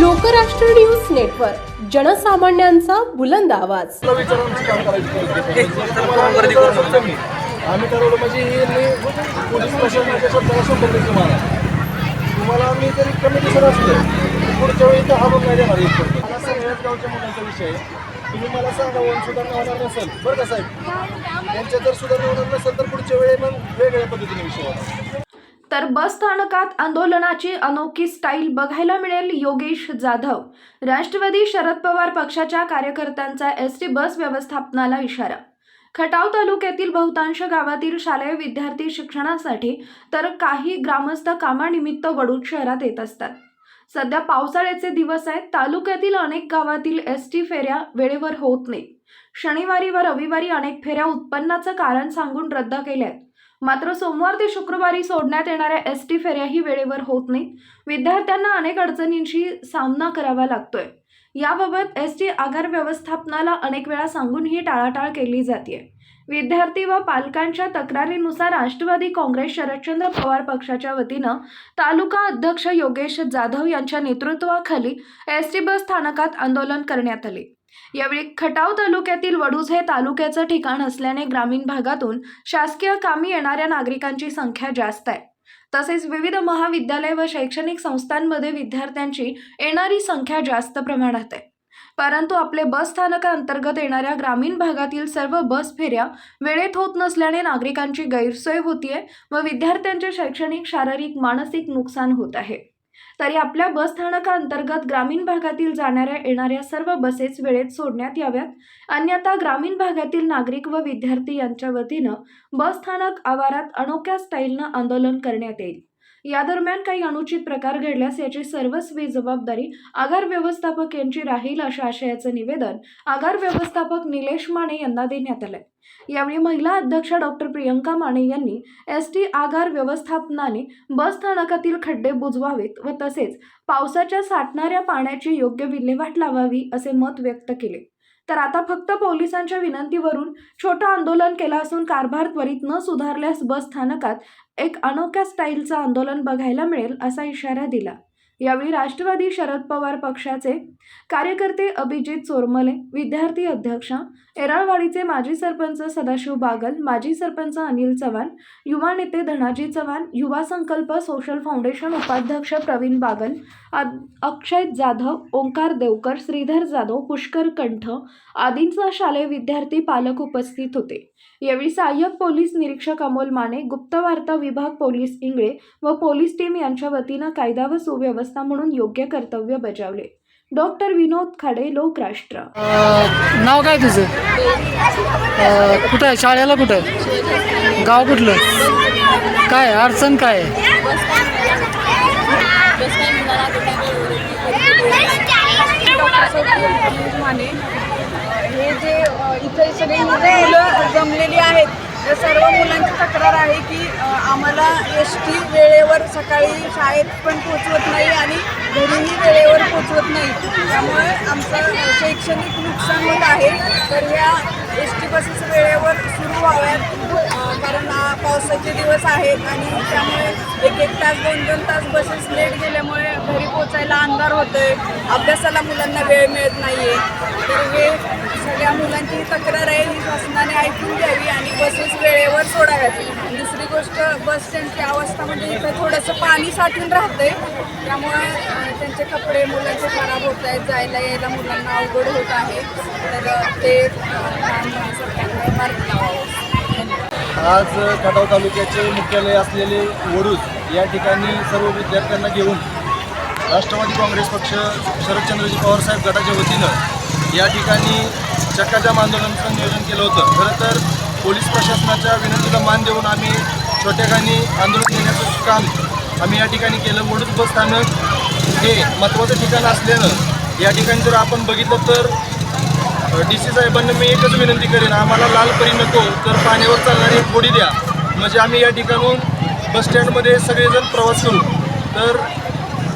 Lokrashtra news network जनसामान्यांचा बुलंद आवाज. आम्ही ठरवलं म्हणजे हे मी पोलीस प्रशासनाच्या शब्दाला शंभर टक्के मारा. तुम्हाला आम्ही जरी कमी दिसत असतो पुढच्या वेळी तर हरून नाही देणार एक मला सगळ्याच गावच्या मुलांचा विषय आहे. तुम्ही मला सांगा वन सुधारणा होणार नसेल. बरं का साहेब? यांच्या जर सुधारणा होणार नसेल तर पुढच्या वेळी मग वेगवेगळ्या पद्धतीने विषय होणार. तर बस स्थानकात आंदोलनाची अनोखी स्टाईल बघायला मिळेल योगेश जाधव. राष्ट्रवादी शरद पवार पक्षाच्या कार्यकर्त्यांचा एस टी बस व्यवस्थापनाला इशारा. खटाव तालुक्यातील बहुतांश गावातील शालेय विद्यार्थी शिक्षणासाठी तर काही ग्रामस्थ कामानिमित्त वडूद शहरात येत असतात. सध्या पावसाळ्याचे दिवस आहेत. तालुक्यातील अनेक गावातील एस टी फेऱ्या वेळेवर होत नाहीत. शनिवारी व रविवारी अनेक फेऱ्या उत्पन्नाचं कारण सांगून रद्द केल्या आहेत मात्र सोमवार ते शुक्रवारी सोडण्यात येणाऱ्या एस टी फेऱ्याही वेळेवर होत नाहीत. विद्यार्थ्यांना अनेक अडचणींशी सामना करावा लागतोय. याबाबत एस टी आगार व्यवस्थापनाला अनेक वेळा सांगूनही टाळाटाळ केली जाते विद्यार्थी व पालकांच्या तक्रारीनुसार राष्ट्रवादी काँग्रेस शरदचंद्र पवार पक्षाच्या वतीनं तालुका अध्यक्ष योगेश जाधव यांच्या नेतृत्वाखाली एस टी बस स्थानकात आंदोलन करण्यात आले. यावेळी खटाव तालुक्यातील वडूज हे तालुक्याचं ठिकाण असल्याने ग्रामीण भागातून शासकीय कामी येणाऱ्या नागरिकांची संख्या जास्त आहे. तसेच विविध महाविद्यालय व शैक्षणिक संस्थांमध्ये विद्यार्थ्यांची येणारी संख्या जास्त प्रमाणात आहे. परंतु आपले बस स्थानकाअंतर्गत येणाऱ्या ग्रामीण भागातील सर्व बस फेऱ्या वेळेत होत नसल्याने नागरिकांची गैरसोय होतीये व विद्यार्थ्यांचे शैक्षणिक शारीरिक मानसिक नुकसान होत आहे. तरी आपल्या बस स्थानकाअंतर्गत ग्रामीण भागातील जाणाऱ्या येणाऱ्या सर्व बसेस वेळेत सोडण्यात याव्यात. अन्यथा ग्रामीण भागातील नागरिक व विद्यार्थी यांच्या वतीनं बस स्थानक आवारात अनोख्या स्टाईलनं आंदोलन करण्यात येईल. या दरम्यान काही अनुचित प्रकार घडल्यास याची सर्वस्वी जबाबदारी आगार व्यवस्थापक यांची राहील अशा आशयाचं निवेदन आगार व्यवस्थापक निलेश माने यांना देण्यात आलंय. यावेळी महिला अध्यक्षा डॉक्टर प्रियंका माने यांनी एस टी आगार व्यवस्थापनाने बस स्थानकातील खड्डे बुजवावेत व तसेच पावसाच्या साठणाऱ्या पाण्याची योग्य विल्हेवाट लावावी असे मत व्यक्त केले. तर आता फक्त पोलिसांच्या विनंतीवरून छोटं आंदोलन केलं असून कारभार त्वरित न सुधारल्यास बस स्थानकात एक अनोख्या स्टाईलचं आंदोलन बघायला मिळेल असा इशारा दिला. यावेळी राष्ट्रवादी शरद पवार पक्षाचे कार्यकर्ते अभिजित चोरमले विद्यार्थी अध्यक्ष एराळवाडीचे माजी सरपंच सदाशिव बागल माजी सरपंच अनिल चव्हाण युवा नेते धनाजी चव्हाण युवा संकल्प सोशल फाउंडेशन उपाध्यक्ष प्रवीण बागल अक्षय जाधव ओंकार देवकर श्रीधर जाधव पुष्कर कंठ आदींचा शालेय विद्यार्थी पालक उपस्थित होते. यावेळी सहाय्यक पोलीस निरीक्षक अमोल माने गुप्तवार्ता विभाग पोलीस इंगळे व पोलीस टीम यांच्या वतीनं कायदा व सुव्यवस्था म्हणून योग्य कर्तव्य बजावले. डॉक्टर विनोद खाडे लोकराष्ट्र. नाव काय तुझं? अं, कुठं आहे? शाळेला कुठं आहे? गाव कुठलं? काय अडचण काय हे जे इथे सगळी मुलं जमलेली आहेत त्या सर्व मुलांची तक्रार आहे की आम्हाला एस टी वेळेवर सकाळी शाळेत पण पोचवत नाही आणि घरीही वेळेवर पोचवत नाही. त्यामुळे आमचं शैक्षणिक नुकसान होत आहे. तर ह्या एस टी बसेस वेळेवर सुरू व्हाव्यात. पावसाचे दिवस आहेत आणि त्यामुळे एक एक तास दोन दोन तास बसेस लेट गेल्यामुळे घरी पोचायला अंधार होतोय. अभ्यासाला मुलांना वेळ मिळत नाहीये. तर हे सगळ्या मुलांची तक्रार आहे ही शासनाने ऐकून घ्यावी आणि बसेस वेळेवर सोडाव्यात. दुसरी गोष्ट बस स्टँडची अवस्था म्हणजे इथं थोडंसं पाणी साठून राहतंय. त्यामुळे त्यांचे कपडे मुलांचे खराब होत आहेत जायला यायला मुलांना अवघड होत आहे. तर ते मार्ग लावावं. आज खटाव तालुक्याचे मुख्यालय असलेले वडूज या ठिकाणी सर्व विद्यार्थ्यांना घेऊन राष्ट्रवादी काँग्रेस पक्ष शरदचंद्रजी पवारसाहेब गटाच्या वतीनं या ठिकाणी चक्काजाम आंदोलनाचं नियोजन केलं होतं. खरं तर पोलीस प्रशासनाच्या विनंतीला मान देऊन आम्ही छोट्याखानी आंदोलन घेण्याचं काम आम्ही या ठिकाणी केलं. वडूज बस स्थानक हे महत्त्वाचं ठिकाण असल्यानं या ठिकाणी जर आपण बघितलं तर डी सी साहेबांना मी एकच विनंती करेन आम्हाला लाल परी नको तर पाण्यावर चालणारी एक गोडी द्या. म्हणजे आम्ही या ठिकाणून बसस्टँडमध्ये सगळेजण प्रवास करू. तर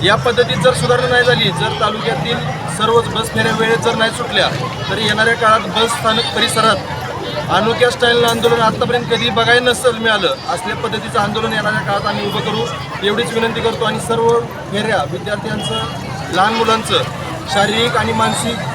या पद्धतीत जर सुधारणा नाही झाली जर तालुक्यातील सर्वच बस फेऱ्या वेळेत जर नाही सुटल्या तर येणाऱ्या काळात बस स्थानक परिसरात अनोख्या स्टाईलनं आंदोलन आत्तापर्यंत कधी बघायला नसेल मिळालं असल्या पद्धतीचं आंदोलन येणाऱ्या काळात आम्ही उभं करू. एवढीच विनंती करतो आणि सर्व फेऱ्या विद्यार्थ्यांचं लहान मुलांचं शारीरिक आणि मानसिक